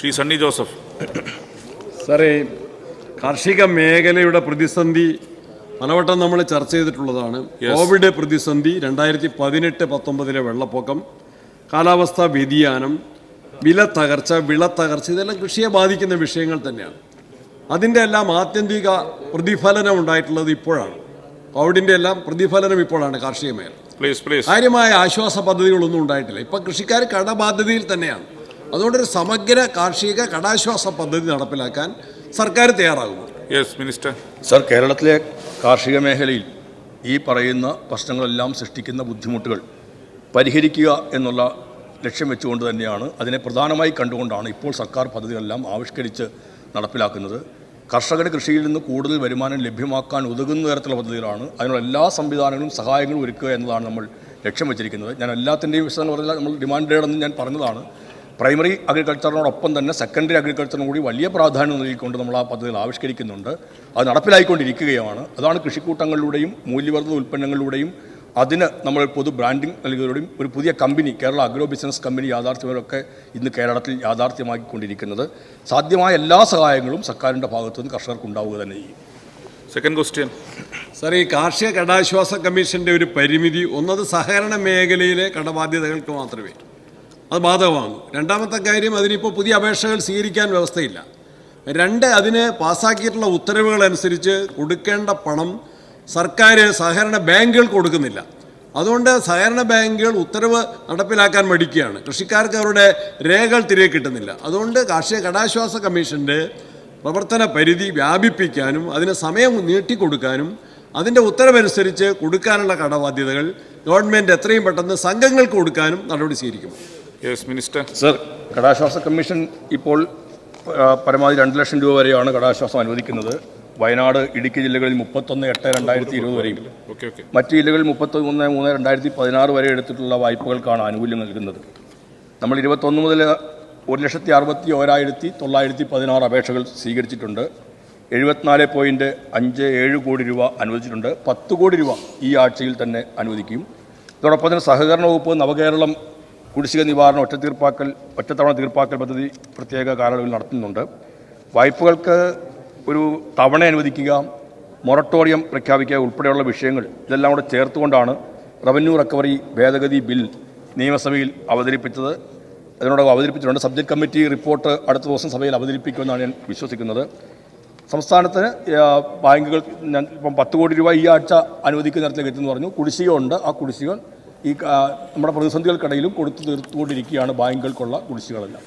ശ്രീ സണ്ണി ജോസഫ്. സാറേ കാർഷിക മേഖലയുടെ പ്രതിസന്ധി പലവട്ടം നമ്മൾ ചർച്ച ചെയ്തിട്ടുള്ളതാണ്. കോവിഡ് പ്രതിസന്ധി രണ്ടായിരത്തി പതിനെട്ട് പത്തൊമ്പതിലെ വെള്ളപ്പൊക്കം കാലാവസ്ഥാ വ്യതിയാനം വില തകർച്ച വിള തകർച്ച ഇതെല്ലാം കൃഷിയെ ബാധിക്കുന്ന വിഷയങ്ങൾ തന്നെയാണ്. അതിന്റെ എല്ലാം ആത്യന്തിക പ്രതിഫലനം ഉണ്ടായിട്ടുള്ളത് ഇപ്പോഴാണ്. കോവിഡിന്റെ എല്ലാം പ്രതിഫലനം ഇപ്പോഴാണ് കാർഷിക മേഖല. കാര്യമായ ആശ്വാസ പദ്ധതികളൊന്നും ഉണ്ടായിട്ടില്ല. ഇപ്പം കൃഷിക്കാർ കടബാധ്യതയിൽ തന്നെയാണ്. അതുകൊണ്ടൊരു സമഗ്ര കാർഷിക കടാശ്വാസ പദ്ധതി നടപ്പിലാക്കാൻ സർക്കാർ തയ്യാറാകുന്നു. യെസ് മിനിസ്റ്റർ സർ കേരളത്തിലെ കാർഷിക മേഖലയിൽ ഈ പറയുന്ന പ്രശ്നങ്ങളെല്ലാം സൃഷ്ടിക്കുന്ന ബുദ്ധിമുട്ടുകൾ പരിഹരിക്കുക എന്നുള്ള ലക്ഷ്യം വെച്ചുകൊണ്ട് തന്നെയാണ് അതിനെ പ്രധാനമായി കണ്ടുകൊണ്ടാണ് ഇപ്പോൾ സർക്കാർ പദ്ധതികളെല്ലാം ആവിഷ്കരിച്ച് നടപ്പിലാക്കുന്നത്. കർഷകരുടെ കൃഷിയിൽ നിന്ന് കൂടുതൽ വരുമാനം ലഭ്യമാക്കാൻ ഉതകുന്ന തരത്തിലുള്ള പദ്ധതികളാണ്. അതിനുള്ള എല്ലാ സംവിധാനങ്ങളും സഹായങ്ങളും ഒരുക്കുക എന്നതാണ് നമ്മൾ ലക്ഷ്യം വെച്ചിരിക്കുന്നത്. ഞാൻ എല്ലാത്തിന്റെയും വിശദം പറഞ്ഞാൽ നമ്മൾ ഡിമാൻഡ് എന്ന് ഞാൻ പറഞ്ഞതാണ്. പ്രൈമറി അഗ്രികൾച്ചറിനോടൊപ്പം തന്നെ സെക്കൻഡറി അഗ്രികൾച്ചറിനും കൂടി വലിയ പ്രാധാന്യം നൽകിക്കൊണ്ട് നമ്മൾ ആ പദ്ധതികൾ ആവിഷ്കരിക്കുന്നുണ്ട്. അത് നടപ്പിലായിക്കൊണ്ടിരിക്കുകയാണ്. അതാണ് കൃഷിക്കൂട്ടങ്ങളിലൂടെയും മൂല്യവർദ്ധിത ഉൽപ്പന്നങ്ങളിലൂടെയും അതിന് നമ്മൾ പൊതു ബ്രാൻഡിംഗ് നൽകുന്നതോടെയും ഒരു പുതിയ company Kerala agro business company യാഥാർത്ഥ്യമൊക്കെ ഇന്ന് കേരളത്തിൽ യാഥാർത്ഥ്യമാക്കിക്കൊണ്ടിരിക്കുന്നത്. സാധ്യമായ എല്ലാ സഹായങ്ങളും സർക്കാരിന്റെ ഭാഗത്തുനിന്ന് കർഷകർക്ക് ഉണ്ടാവുക തന്നെ ചെയ്യും. സെക്കൻഡ് ക്വസ്റ്റ്യൻ സാർ ഈ കാർഷിക കടാശ്വാസ കമ്മീഷന്റെ ഒരു പരിമിതി ഒന്നത് സഹകരണ മേഖലയിലെ കടബാധ്യതകൾക്ക് മാത്രമേ. അത് ബാധകമാകും രണ്ടാമത്തെ കാര്യം അതിനിപ്പോൾ പുതിയ അപേക്ഷകൾ സ്വീകരിക്കാൻ വ്യവസ്ഥയില്ല. രണ്ട് അതിന് പാസ്സാക്കിയിട്ടുള്ള ഉത്തരവുകൾ അനുസരിച്ച് കൊടുക്കേണ്ട പണം സർക്കാർ സഹകരണ ബാങ്കുകൾ കൊടുക്കുന്നില്ല. അതുകൊണ്ട് സഹകരണ ബാങ്കുകൾ ഉത്തരവ് നടപ്പിലാക്കാൻ മടിക്കുകയാണ്. കൃഷിക്കാർക്ക് അവരുടെ രേഖകൾ തിരികെ കിട്ടുന്നില്ല. അതുകൊണ്ട് കാർഷിക കടാശ്വാസ കമ്മീഷന്റെ പ്രവർത്തന പരിധി വ്യാപിപ്പിക്കാനും അതിന് സമയം നീട്ടിക്കൊടുക്കാനും അതിന്റെ ഉത്തരവനുസരിച്ച് കൊടുക്കാനുള്ള കടബാധ്യതകൾ ഗവൺമെന്റ് എത്രയും പെട്ടെന്ന് സംഘങ്ങൾക്ക് കൊടുക്കാനും നടപടി സ്വീകരിക്കും. യെസ് മിനിസ്റ്റർ സർ കടാശ്വാസ കമ്മീഷൻ ഇപ്പോൾ പരമാവധി രണ്ട് ലക്ഷം രൂപ വരെയാണ് കടാശ്വാസം അനുവദിക്കുന്നത്. വയനാട് ഇടുക്കി ജില്ലകളിൽ മുപ്പത്തൊന്ന് എട്ട് രണ്ടായിരത്തി ഇരുപത് വരെയും. മറ്റ് ജില്ലകളിൽ മുപ്പത്തി മൂന്ന് മൂന്ന് രണ്ടായിരത്തി പതിനാറ് വരെ എടുത്തിട്ടുള്ള വായ്പകൾക്കാണ് ആനുകൂല്യം നൽകുന്നത്. നമ്മൾ ഇരുപത്തൊന്ന് മുതൽ ഒരു ലക്ഷത്തി അറുപത്തി ഓരായിരത്തി തൊള്ളായിരത്തി പതിനാറ് അപേക്ഷകൾ സ്വീകരിച്ചിട്ടുണ്ട്. എഴുപത്തിനാല് പോയിന്റ് അഞ്ച് ഏഴ് കോടി രൂപ അനുവദിച്ചിട്ടുണ്ട്. പത്ത് കോടി രൂപ ഈ ആഴ്ചയിൽ തന്നെ അനുവദിക്കും. ഇതോടൊപ്പം തന്നെ സഹകരണ വകുപ്പ് നവകേരളം കുടിശ്ശിക നിവാരണ ഒറ്റ തീർപ്പാക്കൽ ഒറ്റത്തവണ തീർപ്പാക്കൽ പദ്ധതി പ്രത്യേക കാലയളവിൽ നടത്തുന്നുണ്ട്. വായ്പകൾക്ക് ഒരു തവണ അനുവദിക്കുക മൊറട്ടോറിയം പ്രഖ്യാപിക്കുക ഉൾപ്പെടെയുള്ള വിഷയങ്ങൾ ഇതെല്ലാം കൂടെ ചേർത്തുകൊണ്ടാണ് റവന്യൂ റിക്കവറി ഭേദഗതി ബിൽ നിയമസഭയിൽ അവതരിപ്പിച്ചത്. അതിനോട് അവതരിപ്പിച്ചിട്ടുണ്ട്. സബ്ജക്ട് കമ്മിറ്റി റിപ്പോർട്ട് അടുത്ത ദിവസം സഭയിൽ അവതരിപ്പിക്കുമെന്നാണ് ഞാൻ വിശ്വസിക്കുന്നത്. സംസ്ഥാനത്തിന് ബാങ്കുകൾ ഞാൻ ഇപ്പം പത്ത് കോടി രൂപ ഈ ആഴ്ച അനുവദിക്കുന്ന തരത്തിലേക്ക് എത്തുമെന്ന് പറഞ്ഞു. കുടിശ്ശിക ഉണ്ട് ആ കുടിശ്ശിക ഈ നമ്മുടെ പ്രതിസന്ധികൾക്കിടയിലും കൊടുത്തു തീർത്തുകൊണ്ടിരിക്കുകയാണ് ബാങ്കുകൾക്കുള്ള കുടിശ്ശികളെല്ലാം.